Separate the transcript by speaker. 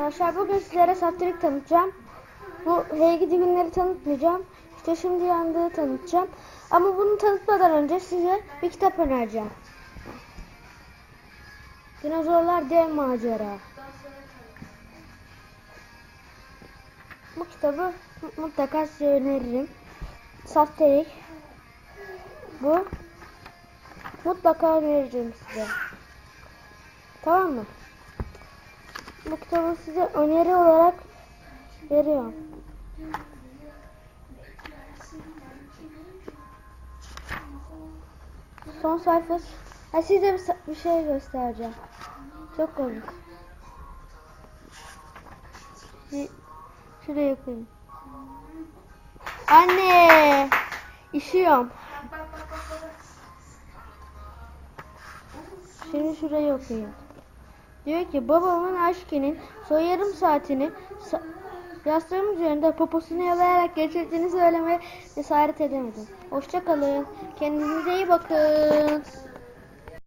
Speaker 1: Arkadaşlar bugün sizlere Satürk tanıtacağım. Bu Hey Gidi günleri tanıtmayacağım. İşte şimdi yandığı tanıtacağım. Ama bunu tanıtmadan önce size bir kitap önereceğim. Dinozorlar Dev Macera. Bu kitabı mutlaka size öneririm. Safterik. Bu. Mutlaka önereceğim size. Tamam mı? Bu kitabı size öneri olarak veriyorum. Son sayfası. Ha size bir, bir şey göstereceğim. Çok komik. Şuraya yapayım. Anne! İşiyorum. Şimdi şurayı okuyayım. Diyor ki babamın aşkinin son yarım saatini sa- yastığım üzerinde poposunu yalayarak geçirdiğini söylemeye cesaret edemedim. Hoşça kalın. Kendinize iyi bakın.